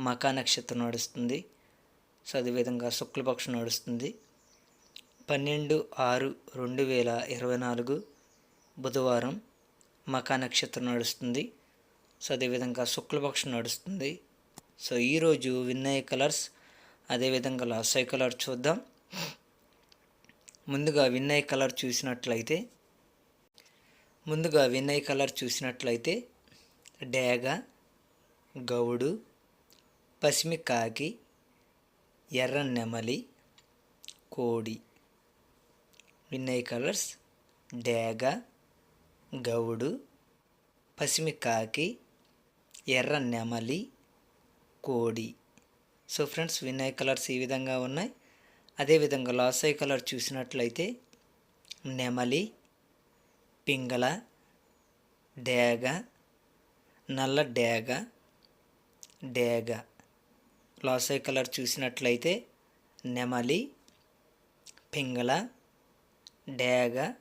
మకా నక్షత్రం నడుస్తుంది. సో అదేవిధంగా శుక్లపక్షం నడుస్తుంది. పన్నెండు ఆరు రెండు వేల ఇరవై నాలుగు బుధవారం మకా నక్షత్రం నడుస్తుంది. సో అదేవిధంగా శుక్లపక్షం నడుస్తుంది. సో ఈరోజు విన్నయ్య కలర్స్ అదేవిధంగా లాసై కలర్ చూద్దాం. ముందుగా వినయ్ కలర్ చూసినట్లయితే ముందుగా విన్నయ్ కలర్ చూసినట్లయితే డేగ గౌడు పసిమి కాకి ఎర్ర నెమలి కోడి. విన్నయ్ కలర్స్ డేగ గౌడు. పసిమి కాకి ఎర్ర నెమలి కోడి. సో ఫ్రెండ్స్ వినయ్ కలర్స్ ఈ విధంగా ఉన్నాయి. అదేవిధంగా లాసై కలర్ చూసినట్లయితే నెమలి పింగళ డేగ నల్ల డేగ డేగ. లాసై కలర్ చూసినట్లయితే నెమలి పింగళ డేగ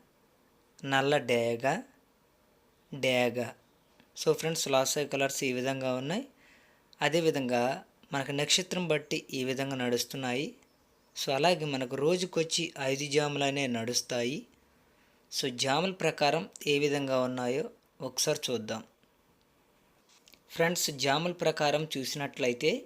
నల్ల డేగ డేగ. సో ఫ్రెండ్స్ లాసై కలర్స్ ఈ విధంగా ఉన్నాయి. అదేవిధంగా మనకు నక్షత్రం బట్టి ఈ విధంగా నడుస్తున్నాయి. సో అలాగే మనకు రోజుకొచ్చి ఐదు జాములనే నడుస్తాయి. సో జాముల ప్రకారం ఏ విధంగా ఉన్నాయో ఒకసారి చూద్దాం. ఫ్రెండ్స్ జాముల ప్రకారం చూసినట్లయితే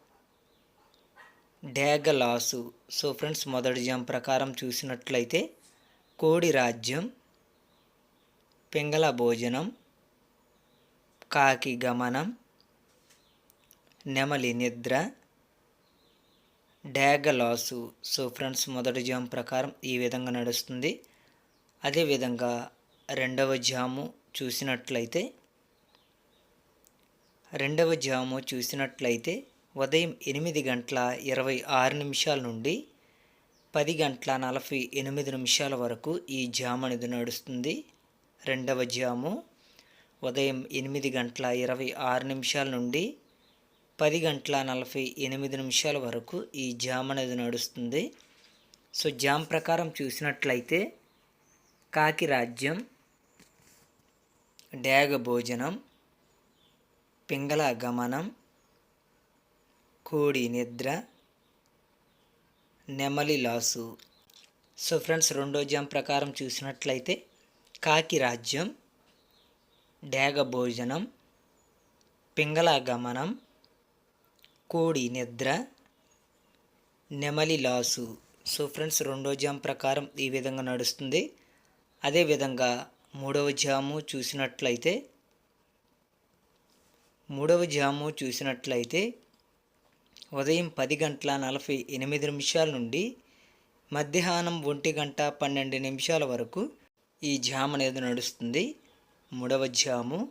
డేగలాసు సో ఫ్రెండ్స్ మొదటి జామ్ ప్రకారం చూసినట్లయితే కోడి రాజ్యం పింగళ భోజనం కాకి గమనం నెమలి నిద్ర డేగలాసు సో ఫ్రెండ్స్ మొదటి జామ్ ప్రకారం ఈ విధంగా నడుస్తుంది. అదేవిధంగా రెండవ జాము చూసినట్లయితే రెండవ జాము చూసినట్లయితే ఉదయం ఎనిమిది గంటల ఇరవై ఆరు నిమిషాల నుండి పది గంటల నలభై ఎనిమిది నిమిషాల వరకు ఈ జాము అనేది నడుస్తుంది. రెండవ జాము ఉదయం ఎనిమిది గంటల ఇరవై ఆరు నిమిషాల నుండి పది గంటల నలభై ఎనిమిది నిమిషాల వరకు ఈ జామ్ అనేది నడుస్తుంది. సో జామ్ ప్రకారం చూసినట్లయితే కాకి రాజ్యం డేగ భోజనం పింగళ గమనం కోడి నిద్ర నెమలి లాసు. సో ఫ్రెండ్స్ రెండో జామ్ ప్రకారం చూసినట్లయితే కాకి రాజ్యం డేగ భోజనం పింగళ గమనం కోడి నిద్ర నెమలి లాసు. సో ఫ్రెండ్స్ రెండో జామ్ ప్రకారం ఈ విధంగా నడుస్తుంది. అదేవిధంగా మూడవ జాము చూసినట్లయితే మూడవ జాము చూసినట్లయితే ఉదయం పది గంటల నలభై ఎనిమిది నిమిషాల నుండి మధ్యాహ్నం ఒంటి గంట పన్నెండు నిమిషాల వరకు ఈ జామ్ అనేది నడుస్తుంది. మూడవ జాము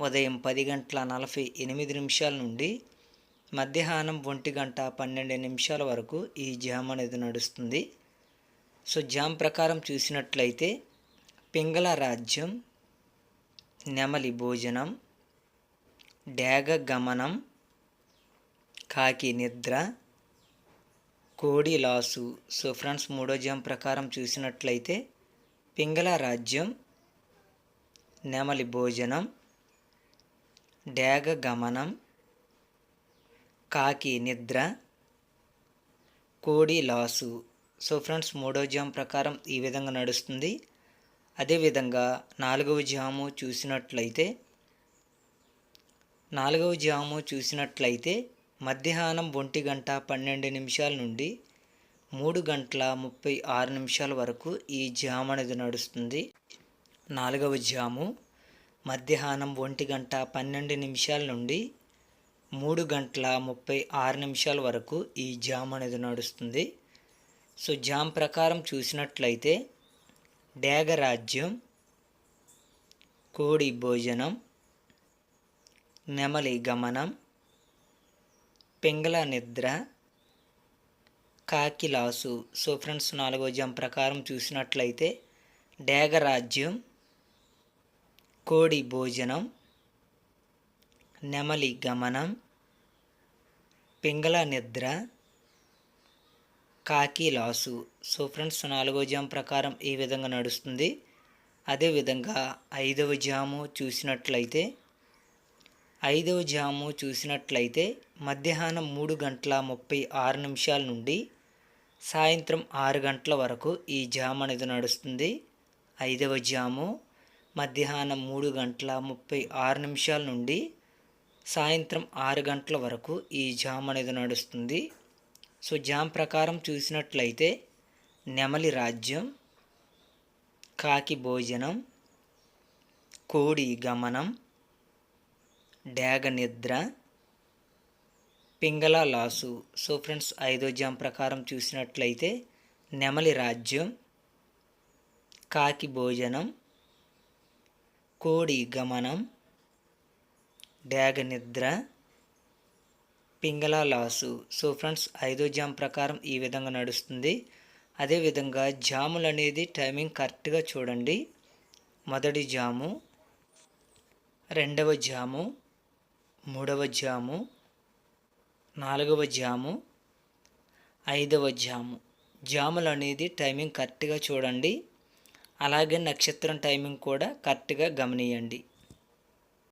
ఉదయం పది గంటల నలభై ఎనిమిది నిమిషాల నుండి మధ్యాహ్నం ఒంటి గంట పన్నెండు నిమిషాల వరకు ఈ జామ్ అనేది నడుస్తుంది. సో జామ్ ప్రకారం చూసినట్లయితే పింగళ రాజ్యం నెమలి భోజనం డేగ గమనం కాకి నిద్ర కోడి లాసు. సో ఫ్రెండ్స్ మూడో జామ్ ప్రకారం చూసినట్లయితే పింగళ రాజ్యం నెమలి భోజనం డేగ గమనం కాకి నిద్ర కోడి లాసు. సో ఫ్రెండ్స్ మూడో జామ్ ప్రకారం ఈ విధంగా నడుస్తుంది. అదేవిధంగా నాలుగవ జాము చూసినట్లయితే నాలుగవ జాము చూసినట్లయితే మధ్యాహ్నం ఒంటి గంట పన్నెండు నిమిషాల నుండి మూడు గంటల ముప్పై ఆరు నిమిషాల వరకు ఈ జామ్ అనేది నడుస్తుంది. నాలుగవ జాము మధ్యాహ్నం ఒంటి గంట పన్నెండు నిమిషాల నుండి మూడు గంటల ముప్పై ఆరు నిమిషాల వరకు ఈ జామ్ అనేది నడుస్తుంది. సో జామ్ ప్రకారం చూసినట్లయితే డేగరాజ్యం కోడి భోజనం నెమలి గమనం పెంగళ నిద్ర కాకిలాసు సో ఫ్రెండ్స్ నాలుగో జామ్ ప్రకారం చూసినట్లయితే డేగరాజ్యం కోడి భోజనం నెమలి గమనం పింగళ నిద్ర కాకి లాసు. సో ఫ్రెండ్స్ నాలుగో జామ్ ప్రకారం ఈ విధంగా నడుస్తుంది. అదేవిధంగా ఐదవ జాము చూసినట్లయితే ఐదవ జాము చూసినట్లయితే మధ్యాహ్నం మూడు గంటల ముప్పై ఆరు నిమిషాల నుండి సాయంత్రం ఆరు గంటల వరకు ఈ జామ్ అనేది నడుస్తుంది. ఐదవ జాము మధ్యాహ్నం మూడు గంటల ముప్పై ఆరు నిమిషాల నుండి సాయంత్రం ఆరు గంటల వరకు ఈ జామ్ అనేది నడుస్తుంది. సో జామ్ ప్రకారం చూసినట్లయితే నెమలి రాజ్యం కాకి భోజనం కోడి గమనం డ్యాగ నిద్ర పింగళ లాసు. సో ఫ్రెండ్స్ ఐదో జామ్ ప్రకారం చూసినట్లయితే నెమలి రాజ్యం కాకి భోజనం కోడి గమనం డ్యాగ నిద్ర పింగళ లాసు. సో ఫ్రెండ్స్ ఐదో జామ్ ప్రకారం ఈ విధంగా నడుస్తుంది. అదేవిధంగా జాములు అనేది టైమింగ్ కరెక్ట్గా చూడండి. మొదటి జాము రెండవ జాము మూడవ జాము నాలుగవ జాము ఐదవ జాము జాములు అనేది టైమింగ్ కరెక్ట్గా చూడండి. అలాగే నక్షత్రం టైమింగ్ కూడా కరెక్ట్గా గమనియండి.